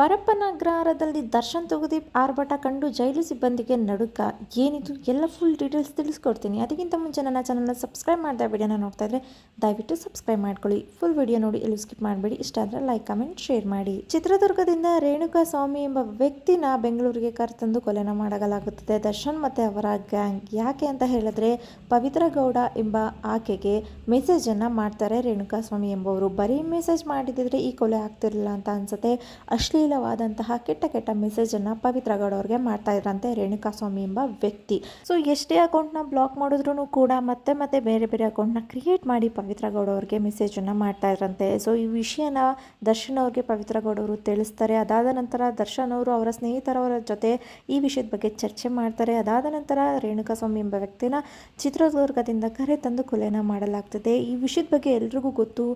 ಪರಪ್ಪನ ಅಗ್ರಹಾರದಲ್ಲಿ ದರ್ಶನ್ ತುಗುದೀಪ್ ಆರ್ಭಟ ಕಂಡು ಜೈಲು ಸಿಬ್ಬಂದಿಗೆ ನಡುಕ. ಏನಿದು? ಎಲ್ಲ ಫುಲ್ ಡೀಟೇಲ್ಸ್ ತಿಳಿಸ್ಕೊಡ್ತೀನಿ. ಅದಕ್ಕಿಂತ ಮುಂಚೆ ನನ್ನ ಚಾನಲ್ನ ಸಬ್ಸ್ಕ್ರೈಬ್ ಮಾಡಿದ ವಿಡಿಯೋನ ನೋಡ್ತಾ ಇದ್ರೆ ದಯವಿಟ್ಟು ಸಬ್ಸ್ಕ್ರೈಬ್ ಮಾಡ್ಕೊಳ್ಳಿ. ಫುಲ್ ವಿಡಿಯೋ ನೋಡಿ ಎಲ್ಲೂ ಸ್ಕಿಪ್ ಮಾಡಬೇಡಿ. ಇಷ್ಟ ಆದರೆ ಲೈಕ್ ಕಮೆಂಟ್ ಶೇರ್ ಮಾಡಿ. ಚಿತ್ರದುರ್ಗದಿಂದ ರೇಣುಕಾ ಸ್ವಾಮಿ ಎಂಬ ವ್ಯಕ್ತಿನ ಬೆಂಗಳೂರಿಗೆ ಕರೆತಂದು ಕೊಲೆನ ಮಾಡಲಾಗುತ್ತದೆ. ದರ್ಶನ್ ಮತ್ತು ಅವರ ಗ್ಯಾಂಗ್ ಯಾಕೆ ಅಂತ ಹೇಳಿದ್ರೆ ಪವಿತ್ರ ಗೌಡ ಎಂಬ ಆಕೆಗೆ ಮೆಸೇಜನ್ನು ಮಾಡ್ತಾರೆ ರೇಣುಕಾ ಸ್ವಾಮಿ ಎಂಬವರು. ಬರೀ ಮೆಸೇಜ್ ಮಾಡಿದಿದ್ರೆ ಈ ಕೊಲೆ ಆಗ್ತಿರಲಿಲ್ಲ ಅಂತ ಅನ್ಸುತ್ತೆ. ಅಶ್ಲೀಲವಾದಂತಹ ಕೆಟ್ಟ ಕೆಟ್ಟ ಮೆಸೇಜನ್ನು ಪವಿತ್ರ ಗೌಡ ಅವ್ರಿಗೆ ಮಾಡ್ತಾ ಇದ್ರಂತೆ ರೇಣುಕಾ ಸ್ವಾಮಿ ಎಂಬ ವ್ಯಕ್ತಿ. ಸೊ ಎಷ್ಟೇ ಅಕೌಂಟ್ನ ಬ್ಲಾಕ್ ಮಾಡಿದ್ರು ಕೂಡ ಮತ್ತೆ ಮತ್ತೆ ಬೇರೆ ಬೇರೆ ಅಕೌಂಟ್ನ ಕ್ರಿಯೇಟ್ ಮಾಡಿ ಪವಿತ್ರ ಗೌಡ ಅವ್ರಿಗೆ ಮೆಸೇಜನ್ನು ಮಾಡ್ತಾ ಇದ್ರಂತೆ. ಸೊ ಈ ವಿಷಯನ ದರ್ಶನ್ ಅವ್ರಿಗೆ ಪವಿತ್ರ ಗೌಡ ಅವರು ತಿಳಿಸ್ತಾರೆ. ಅದಾದ ನಂತರ ದರ್ಶನ್ ಅವರು ಅವರ ಸ್ನೇಹಿತರವರ ಜೊತೆ ಈ ವಿಷಯದ ಬಗ್ಗೆ ಚರ್ಚೆ ಮಾಡ್ತಾರೆ. ಅದಾದ ನಂತರ ರೇಣುಕಾ ಸ್ವಾಮಿ ಎಂಬ ವ್ಯಕ್ತಿನ ಚಿತ್ರದುರ್ಗದಿಂದ ಕರೆ ತಂದು ಕೊಲೆನ ಮಾಡಲಾಗ್ತದೆ. ಈ ವಿಷಯದ ಬಗ್ಗೆ ಎಲ್ರಿಗೂ ಗೊತ್ತು.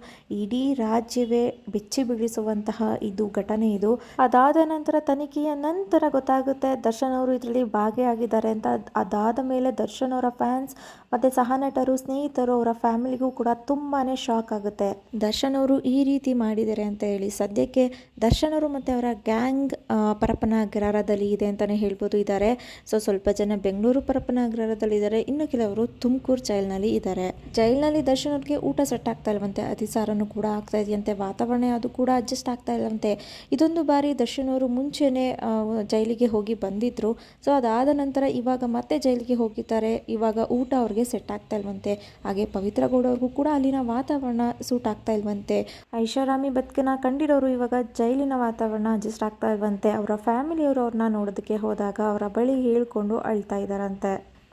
ಇಡೀ ರಾಜ್ಯವೇ ಬೆಚ್ಚಿ ಬೀಳಿಸುವಂತಹ ಇದು ಘಟನೆ ಇದು. ಅದಾದ ನಂತರ ತನಿಖೆಯ ನಂತರ ಗೊತ್ತಾಗುತ್ತೆ ದರ್ಶನ್ ಅವರು ಇದರಲ್ಲಿ ಭಾಗಿಯಾಗಿದ್ದಾರೆ ಅಂತ. ಅದಾದ ಮೇಲೆ ದರ್ಶನ್ ಅವರ ಫ್ಯಾನ್ಸ್ ಮತ್ತೆ ಸಹನಟರು, ಸ್ನೇಹಿತರು ಅವರ ಫ್ಯಾಮಿಲಿಗೂ ಕೂಡ ತುಂಬಾನೇ ಶಾಕ್ ಆಗುತ್ತೆ. ದರ್ಶನ್ ಅವರು ಈ ರೀತಿ ಮಾಡಿದ್ದಾರೆ ಅಂತ ಹೇಳಿ ಸದ್ಯಕ್ಕೆ ದರ್ಶನ್ ಅವರು ಮತ್ತೆ ಅವರ ಗ್ಯಾಂಗ್ ಪರಪನ ಅಗ್ರಹಾರದಲ್ಲಿ ಇದೆ ಅಂತಾನೆ ಹೇಳ್ಬೋದು ಇದ್ದಾರೆ. ಸೊ, ಸ್ವಲ್ಪ ಜನ ಬೆಂಗಳೂರು ಪರಪನ ಇದ್ದಾರೆ ಇನ್ನು ಕೆಲವರು ತುಮಕೂರು ಜೈಲ್ನಲ್ಲಿ ಇದ್ದಾರೆ. ಜೈಲ್ನಲ್ಲಿ ದರ್ಶನ್ ಅವ್ರಿಗೆ ಊಟ ಸೆಟ್ ಆಗ್ತಾ ಇಲ್ವಂತೆ ಅತಿಸಾರನು ಕೂಡ ಆಗ್ತಾ ಇದೆಯಂತೆ, ವಾತಾವರಣ ಅದು ಕೂಡ ಅಡ್ಜಸ್ಟ್ ಆಗ್ತಾ ಇಲ್ಲವಂತೆ. ಇದೊಂದು ಬಾರಿ ದರ್ಶನವರು ಮುಂಚೆನೇ ಜೈಲಿಗೆ ಹೋಗಿ ಬಂದಿದ್ರು. ಸೊ ಅದಾದ ನಂತರ ಇವಾಗ ಮತ್ತೆ ಜೈಲಿಗೆ ಹೋಗಿದ್ದಾರೆ. ಇವಾಗ ಊಟ ಅವ್ರಿಗೆ ಸೆಟ್ ಆಗ್ತಾ ಇಲ್ವಂತೆ. ಹಾಗೆ ಪವಿತ್ರ ಗೌಡವ್ರಿಗೂ ಕೂಡ ಅಲ್ಲಿನ ವಾತಾವರಣ ಸೂಟ್ ಆಗ್ತಾ ಇಲ್ವಂತೆ. ಐಷಾರಾಮಿ ಬದುಕನ್ನ ಕಂಡಿರೋರು ಇವಾಗ ಜೈಲಿನ ವಾತಾವರಣ ಅಡ್ಜಸ್ಟ್ ಆಗ್ತಾ ಇಲ್ವಂತೆ. ಅವರ ಫ್ಯಾಮಿಲಿಯವರು ಅವ್ರನ್ನ ನೋಡೋದಕ್ಕೆ ಹೋದಾಗ ಅವರ ಬಳಿ ಹೇಳ್ಕೊಂಡು ಅಳ್ತಾ ಇದ್ದಾರಂತೆ.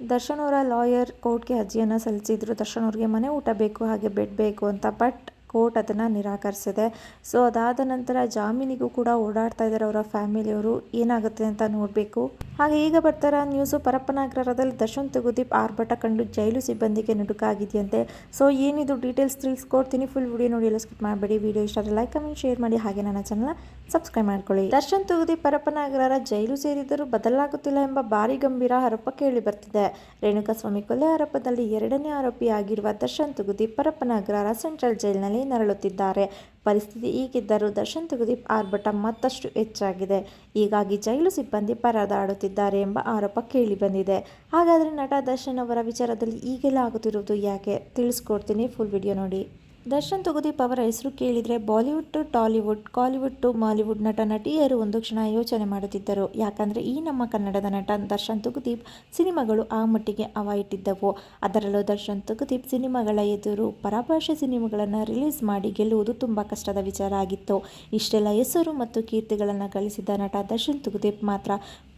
ದರ್ಶನ್ ಅವರ ಲಾಯರ್ ಕೋರ್ಟ್ಗೆ ಅರ್ಜಿಯನ್ನು ಸಲ್ಲಿಸಿದ್ರು. ದರ್ಶನ್ ಅವ್ರಿಗೆ ಮನೆ ಊಟ ಬೇಕು, ಹಾಗೆ ಬೆಡ್ ಬೇಕು ಅಂತ. ಬಟ್ ಕೋರ್ಟ್ ಅದನ್ನು ನಿರಾಕರಿಸಿದೆ. ಸೊ ಅದಾದ ನಂತರ ಜಾಮೀನಿಗೂ ಕೂಡ ಓಡಾಡ್ತಾ ಇದ್ದಾರೆ ಅವರ ಫ್ಯಾಮಿಲಿಯವರು ಏನಾಗುತ್ತೆ ಅಂತ ನೋಡಬೇಕು. ಹಾಗೆ ಈಗ ಬರ್ತಾರ ನ್ಯೂಸು ಪರಪ್ಪನಾಗ್ರಹದಲ್ಲಿ ದರ್ಶನ್ ಗುದೀಪ್ ಆರ್ಭಟ ಕಂಡು ಜೈಲು ಸಿಬ್ಬಂದಿಗೆ ನುಡುಕಾಗಿದೆಯಂತೆ ಸೊ ಏನಿದು ಡೀಟೇಲ್ಸ್ ತಿಳಿಸ್ಕೊಡ್ತೀನಿ. ಫುಲ್ ವಿಡಿಯೋ ನೋಡಿ ಎಲ್ಲ ಸ್ಕಿಪ್ ಮಾಡಬೇಡಿ. ವಿಡಿಯೋ ಇಷ್ಟ ಲೈಕ್ ಕಮೆಂಟ್ ಶೇರ್ ಮಾಡಿ. ಹಾಗೆ ನನ್ನ ಚಾನಲ್ ಸಬ್ಸ್ಕ್ರೈಬ್ ಮಾಡ್ಕೊಳ್ಳಿ. ದರ್ಶನ್ ತೂಗುದಿ ಪರಪ್ಪನಾಗರರ ಜೈಲು ಸೇರಿದರೂ ಬದಲಾಗುತ್ತಿಲ್ಲ ಎಂಬ ಭಾರಿ ಗಂಭೀರ ಆರೋಪ ಕೇಳಿ ಬರ್ತಿದೆ. ರೇಣುಕಾಸ್ವಾಮಿ ಕೊಲೆ ಆರೋಪದಲ್ಲಿ ಎರಡನೇ ಆರೋಪಿಯಾಗಿರುವ ದರ್ಶನ್ ತುಗುದಿ ಪರಪ್ಪನಾಗರರ ಸೆಂಟ್ರಲ್ ಜೈಲಿನಲ್ಲಿ ನರಳುತ್ತಿದ್ದಾರೆ. ಪರಿಸ್ಥಿತಿ ಈಗಿದ್ದರೂ ದರ್ಶನ್ ತುಗುದಿ ಆರ್ಭಟ ಮತ್ತಷ್ಟು ಹೆಚ್ಚಾಗಿದೆ. ಹೀಗಾಗಿ ಜೈಲು ಸಿಬ್ಬಂದಿ ಪರದಾಡುತ್ತಿದ್ದಾರೆ ಎಂಬ ಆರೋಪ ಕೇಳಿಬಂದಿದೆ ಹಾಗಾದರೆ ನಟ ದರ್ಶನ್ ಅವರ ವಿಚಾರದಲ್ಲಿ ಈಗೆಲ್ಲ ಆಗುತ್ತಿರುವುದು ಯಾಕೆ? ತಿಳಿಸ್ಕೊಡ್ತೀನಿ. ಫುಲ್ ವಿಡಿಯೋ ನೋಡಿ. ದರ್ಶನ್ ತುಗುದೀಪ್ ಅವರ ಹೆಸರು ಕೇಳಿದರೆ Bollywood to Tollywood, Kollywood to Mollywood ನಟ ನಟಿಯರು ಒಂದು ಕ್ಷಣ ಯೋಚನೆ ಮಾಡುತ್ತಿದ್ದರು. ಯಾಕಂದರೆ ಈ ನಮ್ಮ ಕನ್ನಡದ ನಟ ದರ್ಶನ್ ತುಗುದೀಪ್ ಸಿನಿಮಾಗಳು ಆ ಮಟ್ಟಿಗೆ ಅವಾಯಿಟ್ಟಿದ್ದವು ಅದರಲ್ಲೂ ದರ್ಶನ್ ತುಗುದೀಪ್ ಸಿನಿಮಾಗಳ ಎದುರು ಪರಭಾಷೆ ಸಿನಿಮಾಗಳನ್ನು ರಿಲೀಸ್ ಮಾಡಿ ಗೆಲ್ಲುವುದು ತುಂಬ ಕಷ್ಟದ ವಿಚಾರ ಆಗಿತ್ತು. ಇಷ್ಟೆಲ್ಲ ಹೆಸರು ಮತ್ತು ಕೀರ್ತಿಗಳನ್ನು ಗಳಿಸಿದ ನಟ ದರ್ಶನ್ ತುಗುದೀಪ್ ಮಾತ್ರ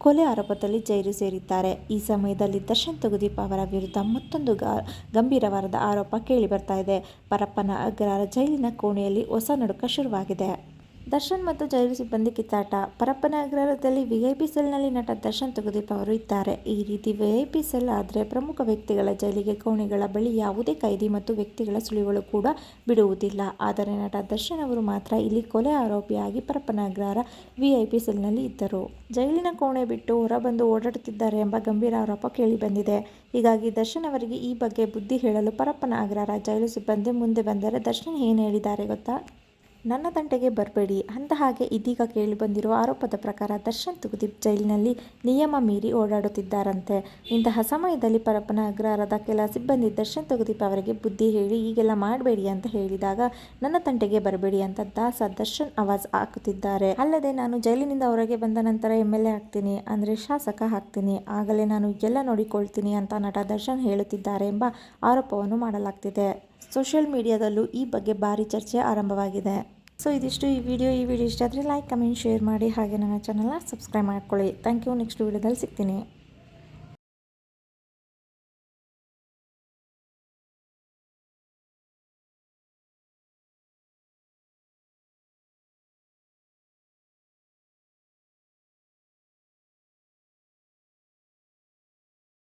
ಕೊಲೆ ಆರೋಪದಲ್ಲಿ ಜೈಲು ಸೇರಿದ್ದಾರೆ. ಈ ಸಮಯದಲ್ಲಿ ದರ್ಶನ್ ತುಗುದೀಪ್ ಅವರ ವಿರುದ್ಧ ಮತ್ತೊಂದು ಗಂಭೀರವಾದ ಆರೋಪ ಕೇಳಿ ಬರ್ತಾ ಇದೆ. ಪರಪ್ಪನ ಅಗ್ರಹಾರ ಜೈಲಿನ ಕೋಣೆಯಲ್ಲಿ ಹೊಸ ನಡುಕ ಶುರುವಾಗಿದೆ. ದರ್ಶನ್ ಮತ್ತು ಜೈಲು ಸಿಬ್ಬಂದಿ ಕಿತ್ತಾಟ. ಪರಪ್ಪನಗರದಲ್ಲಿ ವಿಐಪಿ ಸೆಲ್ನಲ್ಲಿ ನಟ ದರ್ಶನ್ ತುಗುದೀಪ್ ಅವರು ಇದ್ದಾರೆ. ಈ ರೀತಿ ವಿಐಪಿ ಸೆಲ್ ಆದರೆ ಪ್ರಮುಖ ವ್ಯಕ್ತಿಗಳ ಜೈಲಿಗೆ ಕೋಣೆಗಳ ಬಳಿ ಯಾವುದೇ ಕೈದಿ ಮತ್ತು ವ್ಯಕ್ತಿಗಳ ಸುಳಿವುಗಳು ಕೂಡ ಬಿಡುವುದಿಲ್ಲ. ಆದರೆ ನಟ ದರ್ಶನ್ ಅವರು ಮಾತ್ರ ಇಲ್ಲಿ ಕೊಲೆ ಆರೋಪಿಯಾಗಿ ಪರಪ್ಪನಗರ ವಿಐಪಿ ಸೆಲ್ನಲ್ಲಿ ಇದ್ದರು. ಜೈಲಿನ ಕೋಣೆ ಬಿಟ್ಟು ಹೊರಬಂದು ಓಡಾಡುತ್ತಿದ್ದಾರೆ ಎಂಬ ಗಂಭೀರ ಆರೋಪ ಕೇಳಿಬಂದಿದೆ ಹೀಗಾಗಿ ದರ್ಶನ್ ಅವರಿಗೆ ಈ ಬಗ್ಗೆ ಬುದ್ಧಿ ಹೇಳಲು ಪರಪ್ಪನ ಅಗ್ರಹಾರ ಜೈಲು ಸಿಬ್ಬಂದಿ ಮುಂದೆ ಬಂದರೆ ದರ್ಶನ್ ಏನು ಹೇಳಿದ್ದಾರೆ ಗೊತ್ತಾ? ನನ್ನ ತಂಟೆಗೆ ಬರಬೇಡಿ. ಅಂತ ಹಾಗೆ ಇದೀಗ ಕೇಳಿಬಂದಿರುವ ಆರೋಪದ ಪ್ರಕಾರ ದರ್ಶನ್ ತುಗುದೀಪ್ ಜೈಲಿನಲ್ಲಿ ನಿಯಮ ಮೀರಿ ಓಡಾಡುತ್ತಿದ್ದಾರಂತೆ. ಇಂತಹ ಸಮಯದಲ್ಲಿ ಪರಪ್ಪನ ಅಗ್ರಹಾರದ ಕೆಲ ಸಿಬ್ಬಂದಿ ದರ್ಶನ್ ತುಗುದೀಪ್ ಅವರಿಗೆ ಬುದ್ಧಿ ಹೇಳಿ, ಈಗೆಲ್ಲ ಮಾಡಬೇಡಿ ಅಂತ ಹೇಳಿದಾಗ, ನನ್ನ ತಂಟೆಗೆ ಬರಬೇಡಿ ಅಂತ ದಾಸ ದರ್ಶನ್ ಆವಾಜ್ ಹಾಕುತ್ತಿದ್ದಾರೆ. ಅಲ್ಲದೆ ನಾನು ಜೈಲಿನಿಂದ ಹೊರಗೆ ಬಂದ ನಂತರ ಎಂ ಎಲ್ ಎ ಆಗ್ತೀನಿ, ಅಂದರೆ ಶಾಸಕ ಹಾಕ್ತೀನಿ ಆಗಲೇ ನಾನು ಎಲ್ಲ ನೋಡಿಕೊಳ್ತೀನಿ ಅಂತ ನಟ ದರ್ಶನ್ ಹೇಳುತ್ತಿದ್ದಾರೆ ಎಂಬ ಆರೋಪವನ್ನು ಮಾಡಲಾಗ್ತಿದೆ. ಸೋಷಿಯಲ್ ಮೀಡಿಯಾದಲ್ಲೂ ಈ ಬಗ್ಗೆ ಭಾರಿ ಚರ್ಚೆ ಆರಂಭವಾಗಿದೆ. ಸೊ ಇದಿಷ್ಟು ಈ ವಿಡಿಯೋ. ಈ ವಿಡಿಯೋ ಇಷ್ಟ ಆದರೆ ಲೈಕ್ ಕಮೆಂಟ್ ಶೇರ್ ಮಾಡಿ ಹಾಗೆ ನನ್ನ ಚಾನಲ್ನ ಸಬ್ಸ್ಕ್ರೈಬ್ ಮಾಡ್ಕೊಳ್ಳಿ. ಥ್ಯಾಂಕ್ ಯು ನೆಕ್ಸ್ಟ್ ವಿಡಿಯೋದಲ್ಲಿ ಸಿಗ್ತೀನಿ.